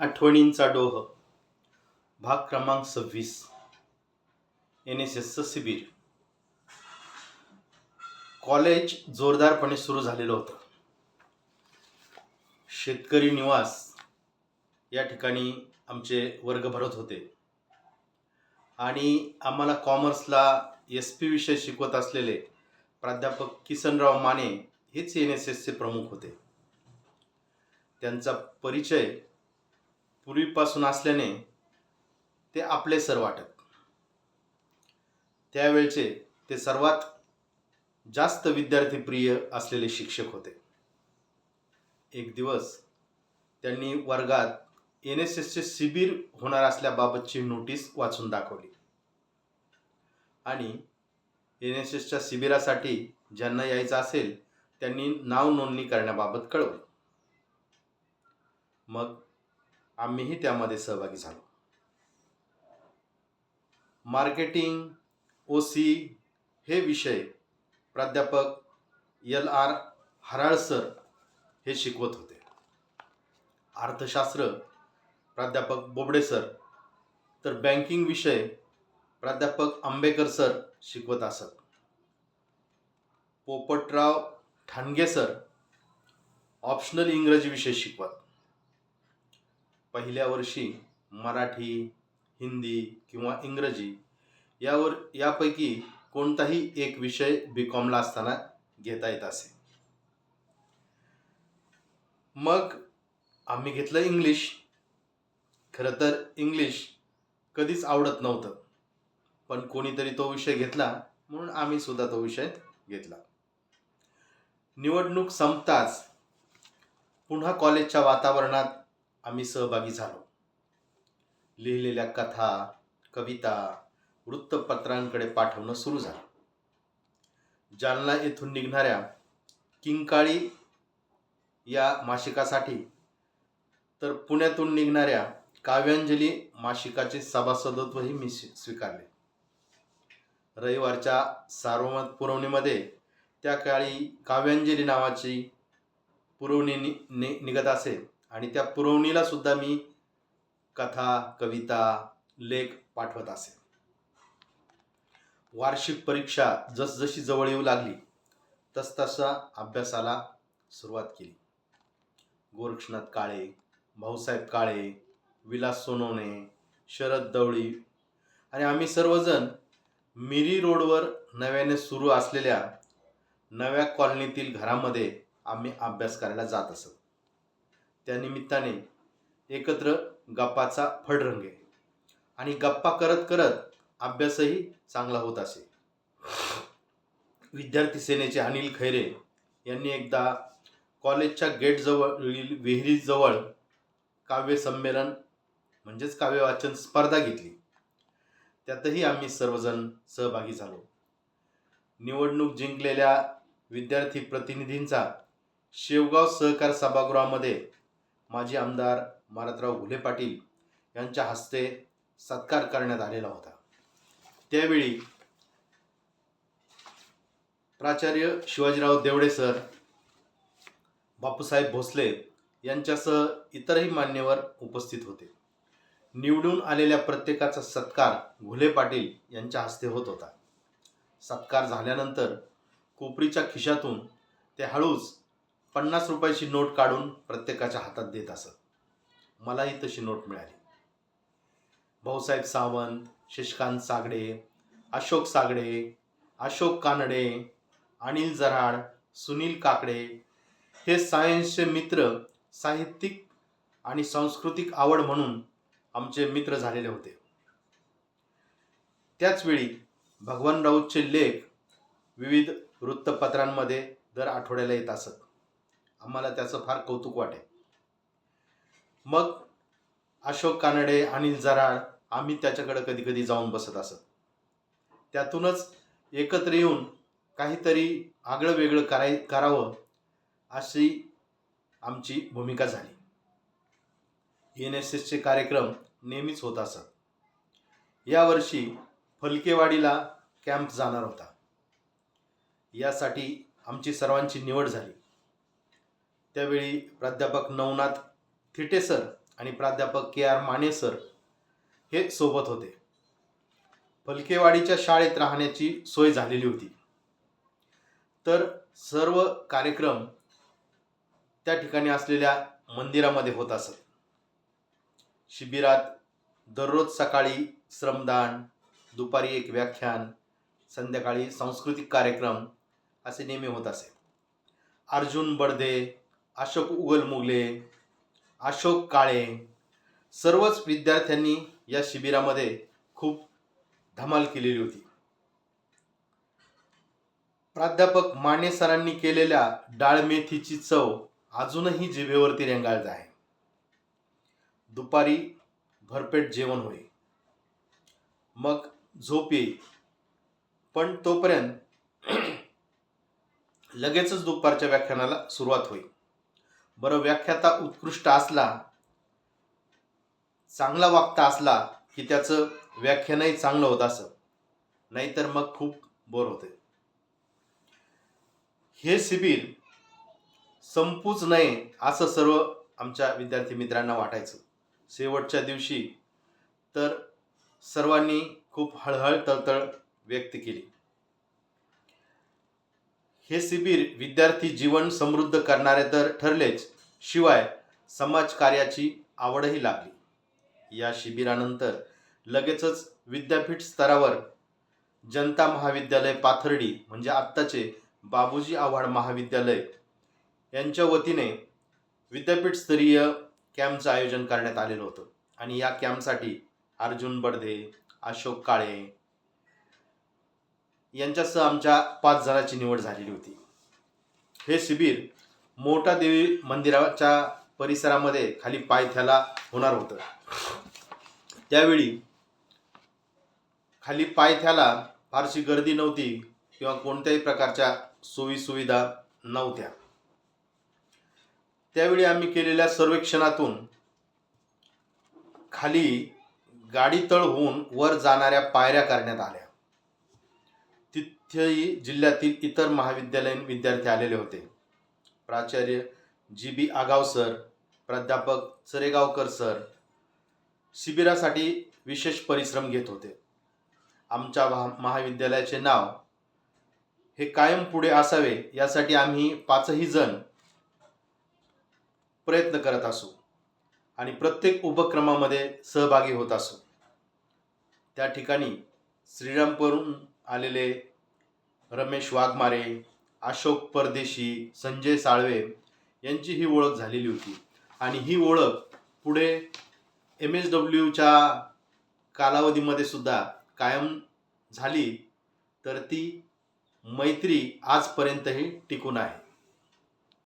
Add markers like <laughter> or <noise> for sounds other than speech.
आठवणींचा डोह. भाग क्रमांक सव्वीस. एन एस एसचं शिबिर. कॉलेज जोरदारपणे सुरू झालेलं होतं. शेतकरी निवास या ठिकाणी आमचे वर्ग भरत होते. आणि आम्हाला कॉमर्सला एस पी विषय शिकवत असलेले प्राध्यापक किसनराव माने हेच एन एस एसचे प्रमुख होते. त्यांचा परिचय पूर्वीपासून असल्याने ते आपले सर वाटत. त्यावेळचे ते सर्वात जास्त विद्यार्थीप्रिय असलेले शिक्षक होते. एक दिवस त्यांनी वर्गात एन एस एसचे शिबिर होणार असल्याबाबतची नोटीस वाचून दाखवली. आणि एन एस एसच्या शिबिरासाठी ज्यांना यायचं असेल त्यांनी नाव नोंदणी करण्याबाबत कळवलं. मग आम्हीही त्यामध्ये सहभागी झालो. मार्केटिंग ओ सी हे विषय प्राध्यापक एल आर हराळ सर हे शिकवत होते. अर्थशास्त्र प्राध्यापक बोबडे सर तर बँकिंग विषय प्राध्यापक आंबेकर सर शिकवत असत. पोपटराव ठाणगे सर ऑप्शनल इंग्रजी विषय शिकवत. पहिल्या वर्षी मराठी हिंदी किंवा इंग्रजी यावर यापैकी कोणताही एक विषय बी कॉमला असताना घेता येत असे. मग आम्ही घेतलं इंग्लिश. खरं तर इंग्लिश कधीच आवडत नव्हतं. पण कोणीतरी तो विषय घेतला म्हणून आम्ही सुद्धा तो विषय घेतला. निवडणूक संपताच पुन्हा कॉलेजच्या वातावरणात आम्ही सहभागी झालो. लिहिलेल्या कथा कविता वृत्तपत्रांकडे पाठवणं सुरू झालं. जालना येथून निघणाऱ्या किंकाळी या मासिकासाठी तर पुण्यातून निघणाऱ्या काव्यांजली मासिकाचे सभासदत्वही मी स्वीकारले. रविवारच्या सार्वमत पुरवणीमध्ये त्या काळी काव्यांजली नावाची पुरवणी नि नि निघत असेल आणि त्या पुरवणीला सुद्धा मी कथा कविता लेख पाठवत असे. वार्षिक परीक्षा जसजशी जवळ येऊ लागली तसतसा अभ्यासाला सुरुवात केली. गोरक्षनाथ काळे भाऊसाहेब काळे विलास सोनवणे शरद दवळी आणि आम्ही सर्वजण मिरी रोडवर नव्याने सुरू असलेल्या नव्या कॉलनीतील घरामध्ये आम्ही अभ्यास करायला जात असत. त्यानिमित्ताने एकत्र गप्पाचा फडरंगे आणि गप्पा करत करत अभ्यासही चांगला होत असे. विद्यार्थी सेनेचे अनिल खैरे यांनी एकदा कॉलेजच्या गेटजवळील विहिरीजवळ काव्य संमेलन म्हणजेच काव्यवाचन स्पर्धा घेतली. त्यातही आम्ही सर्वजण सहभागी झालो. निवडणूक जिंकलेल्या विद्यार्थी प्रतिनिधींचा शेवगाव सहकार सभागृहामध्ये माजी आमदार मारतराव घुले पाटील यांच्या हस्ते सत्कार करण्यात आलेला होता. त्यावेळी प्राचार्य शिवाजीराव देवडे सर बापूसाहेब भोसले यांच्यासह इतरही मान्यवर उपस्थित होते. निवडून आलेल्या प्रत्येकाचा सत्कार घुले पाटील यांच्या हस्ते होत होता. सत्कार झाल्यानंतर कोपरीच्या खिशातून ते हळूच पन्नास रुपयाची नोट काढून प्रत्येकाच्या हातात देत असत. मलाही तशी नोट मिळाली. भाऊसाहेब सावंत शशिकांत सागडे अशोक सागडे अशोक कानडे अनिल जराड सुनील काकडे हे सायन्सचे मित्र साहित्यिक आणि सांस्कृतिक आवड म्हणून आमचे मित्र झालेले होते. त्याचवेळी भगवान राऊतचे लेख विविध वृत्तपत्रांमध्ये दर आठवड्याला येत असत. आम्हाला त्याचं फार कौतुक वाटेल. मग अशोक कानडे अनिल जराळ आम्ही त्याच्याकडे कधी कधी जाऊन बसत असत. त्यातूनच एकत्र येऊन काहीतरी आगळं वेगळं कराय करावं अशी आमची भूमिका झाली. एन एस एसचे कार्यक्रम नेहमीच होत असत. यावर्षी फलकेवाडीला कॅम्प जाणार होता. यासाठी आमची सर्वांची निवड झाली. त्यावेळी प्राध्यापक नवनाथ थिटे सर आणि प्राध्यापक के आर माने सर हे सोबत होते. फलकेवाडीच्या शाळेत राहण्याची सोय झालेली होती. तर सर्व कार्यक्रम त्या ठिकाणी असलेल्या मंदिरामध्ये होत असत. शिबिरात दररोज सकाळी श्रमदान दुपारी एक व्याख्यान संध्याकाळी सांस्कृतिक कार्यक्रम असे नेहमी होत असे. अर्जुन बडदे अशोक उगलमुगले अशोक काळे सर्वच विद्यार्थ्यांनी या शिबिरामध्ये खूप धमाल केलेली होती. प्राध्यापक माने सरांनी केलेल्या डाळ मेथीची चव अजूनही जिभेवरती रेंगाळत आहे. दुपारी भरपेट जेवण होई मग झोप येई. पण तोपर्यंत <clears throat> लगेचच दुपारच्या व्याख्यानाला सुरुवात होईल बरं व्याख्याता उत्कृष्ट असला चांगला वागता असला की त्याचं व्याख्यानही चांगलं होत असं. नाहीतर मग खूप बोर होते. हे शिबिर संपूच नये असं सर्व आमच्या विद्यार्थी मित्रांना वाटायचं. शेवटच्या दिवशी तर सर्वांनी खूप हळहळ तळतळ व्यक्त केली. हे शिबिर विद्यार्थी जीवन समृद्ध करणारे तर ठरलेच. शिवाय समाजकार्याची आवडही लागली. या शिबिरानंतर लगेचच विद्यापीठ स्तरावर जनता महाविद्यालय पाथर्डी म्हणजे आत्ताचे बाबूजी आव्हाड महाविद्यालय यांच्या वतीने विद्यापीठस्तरीय कॅम्पचं आयोजन करण्यात आलेलं होतं. आणि या कॅम्पसाठी अर्जुन बडदे अशोक काळे यांच्यासह आमच्या पाच जणांची निवड झालेली होती. हे शिबिर मोठा देवी मंदिराच्या परिसरामध्ये खाली पायथ्याला होणार होतं. त्यावेळी खाली पायथ्याला फारशी गर्दी नव्हती किंवा कोणत्याही प्रकारच्या सोयीसुविधा नव्हत्या. त्यावेळी आम्ही केलेल्या सर्वेक्षणातून खाली गाडी तळ होऊन वर जाणाऱ्या पायऱ्या करण्यात आल्या. तिथेही जिल्ह्यातील इतर महाविद्यालयीन विद्यार्थी आलेले होते. प्राचार्य जी बी आगाव सर प्राध्यापक चरेगावकर सर शिबिरासाठी विशेष परिश्रम घेत होते. आमच्या महा महाविद्यालयाचे नाव हे कायम पुढे असावे यासाठी आम्ही पाचही जण प्रयत्न करत असू आणि प्रत्येक उपक्रमामध्ये सहभागी होत असू. त्या ठिकाणी श्रीरामपूरहून आलेले रमेश वाघमारे अशोक परदेशी संजय साळवे यांची ही ओळख झालेली होती. आणि ही ओळख पुढे एम एस डब्ल्यूच्या कालावधीमध्ये सुद्धा कायम झाली तर ती मैत्री आजपर्यंतही टिकून आहे.